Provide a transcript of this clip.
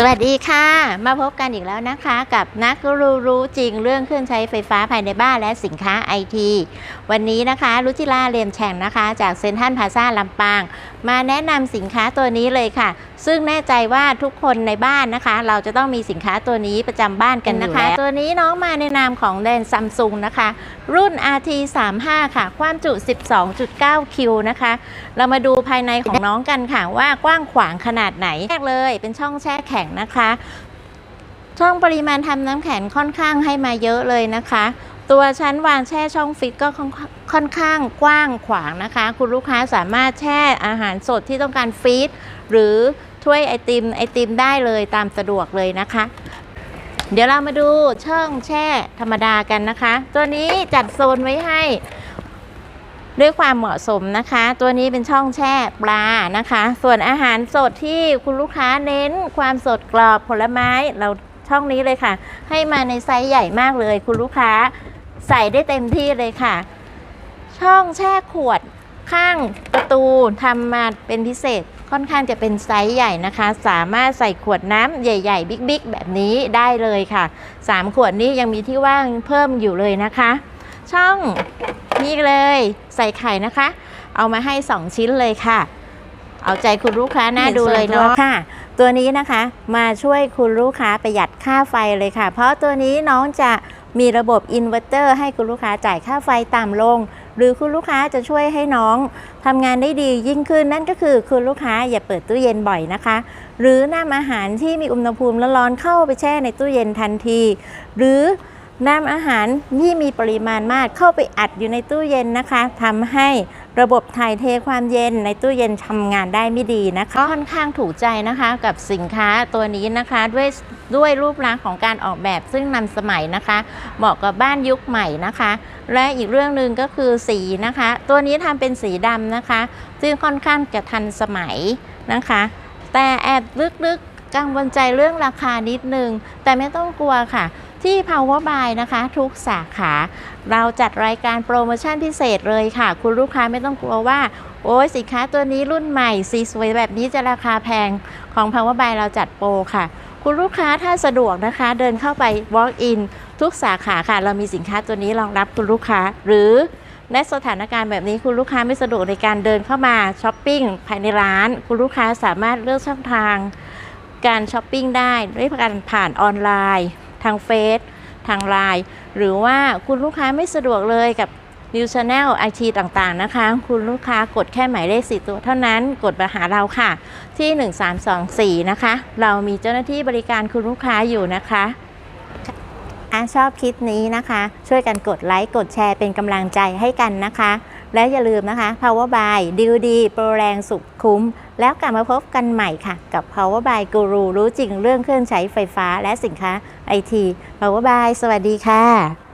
สวัสดีค่ะ มาพบกันอีกแล้วนะคะ กับนักรู้รู้จริงเรื่องเครื่องใช้ไฟฟ้าภายในบ้านและสินค้าไอทีวันนี้นะคะรุจิราเรียมแฉ่งนะคะ จากเซนทันพาซาลำปาง มาแนะนำสินค้าตัวนี้เลยค่ะซึ่งแน่ใจว่าทุกคนในบ้านนะคะ เราจะต้องมีสินค้าตัวนี้ประจำบ้านกันนะคะ ตัวนี้น้องมาในนามของแบรนด์ซัมซุงนะคะ รุ่น RT 3 5ค่ะ ความจุ 12.9 คิวนะคะ เรามาดูภายในของน้องกันค่ะว่ากว้างขวางขนาดไหนแรกเลยเป็นช่องแช่แข็งนะคะ ช่องปริมาณทำน้ำแข็งค่อนข้างให้มาเยอะเลยนะคะตัวชั้นวางแช่ช่องฟิตก็ค่อนค่อนข้างกว้างขวางนะคะ คุณลูกค้าสามารถแช่อาหารสดที่ต้องการฟีดหรือ ถ้วยไอติมไอติมได้เลยตามสะดวกเลยนะคะ เดี๋ยวเรามาดูช่องแช่ธรรมดากันนะคะ ตัวนี้จัดโซนไว้ให้ด้วยความเหมาะสมนะคะ ตัวนี้เป็นช่องแช่ปลานะคะ ส่วนอาหารสดที่คุณลูกค้าเน้นความสดกรอบผลไม้เราช่องนี้เลยค่ะ ให้มาในไซส์ใหญ่มากเลย คุณลูกค้าใส่ได้เต็มที่เลยค่ะ ช่องแช่ขวดข้างประตูทำมาเป็นพิเศษ ค่อนข้างจะเป็นไซส์ใหญ่นะคะ สามารถใส่ขวดน้ำใหญ่ ๆ บิ๊กๆ แบบนี้ได้เลยค่ะ 3 ขวดนี้ยังมีที่ว่างเพิ่มอยู่เลยนะคะ ช่องนี่เลยใส่ไข่นะคะ เอามาให้ 2 ชิ้นเลยค่ะ เอาใจคุณลูกค้าน่าดูเลยเนาะค่ะ ตัวนี้นะคะมาช่วยคุณลูกค้าประหยัดค่าไฟเลยค่ะ เพราะตัวนี้น้องจะ มีระบบอินเวอร์เตอร์ให้คุณลูกค้าจ่ายค่าไฟต่ำลง หรือคุณลูกค้าจะช่วยให้น้องทำงานได้ดียิ่งขึ้นนั่นก็คือคุณลูกค้าอย่าเปิดตู้เย็นบ่อยนะคะ หรือนำอาหารที่มีอุณหภูมิร้อนเข้าไปแช่ในตู้เย็นทันที หรือนำอาหารที่มีปริมาณมากเข้าไปอัดอยู่ในตู้เย็นนะคะทำให้ ระบบถ่ายเทความเย็นในตู้เย็นทำงานได้ไม่ดีนะคะ ค่อนข้างถูกใจนะคะกับสินค้าตัวนี้นะคะด้วยด้วยรูปลักษณ์ของการออกแบบซึ่งนำสมัยนะคะ เหมาะกับบ้านยุคใหม่นะคะ และอีกเรื่องหนึ่งก็คือสีนะคะ ตัวนี้ทำเป็นสีดำนะคะ ซึ่งค่อนข้างจะทันสมัยนะคะ แต่แอบลึกๆกังวลใจเรื่องราคานิดนึง แต่ไม่ต้องกลัวค่ะ ที่ Power Buy นะคะ ทุกสาขา เราจัดรายการโปรโมชั่นพิเศษเลยค่ะ คุณลูกค้าไม่ต้องกลัวว่า โอ้ยสินค้าตัวนี้รุ่นใหม่สีสวยแบบนี้จะราคาแพงของ Power Buy เราจัดโปรค่ะ คุณลูกค้าถ้าสะดวกนะคะ เดินเข้าไป Walk in ทุกสาขาค่ะ เรามีสินค้าตัวนี้รองรับคุณลูกค้าหรือในสถานการณ์แบบนี้คุณลูกค้าไม่สะดวกในการเดินเข้ามาช้อปปิ้งภายในร้าน คุณลูกค้าสามารถเลือกช่องทาง การช้อปปิ้งได้ด้วยการผ่านออนไลน์ ทางเฟซทางไลน์หรือว่าคุณลูกค้าไม่สะดวกเลยกับ New Channel IT ต่างๆนะคะ คุณลูกค้ากดแค่หมายเลขสี่ตัวเท่านั้นกดมาหาเราค่ะ ที่ 1324 นะคะ เรามีเจ้าหน้าที่บริการคุณลูกค้าอยู่นะคะอะชอบคลิปนี้นะคะ ช่วยกันกดไลค์ กดแชร์เป็นกำลังใจให้กันนะคะ และอย่าลืมนะคะ Power by ดีลดี โปรแรงสุขคุ้ม แล้วกลับมาพบกันใหม่ค่ะ กับ Power by Guru รู้จริงเรื่องเครื่องใช้ไฟฟ้าและสินค้า ไอที Power by สวัสดีค่ะ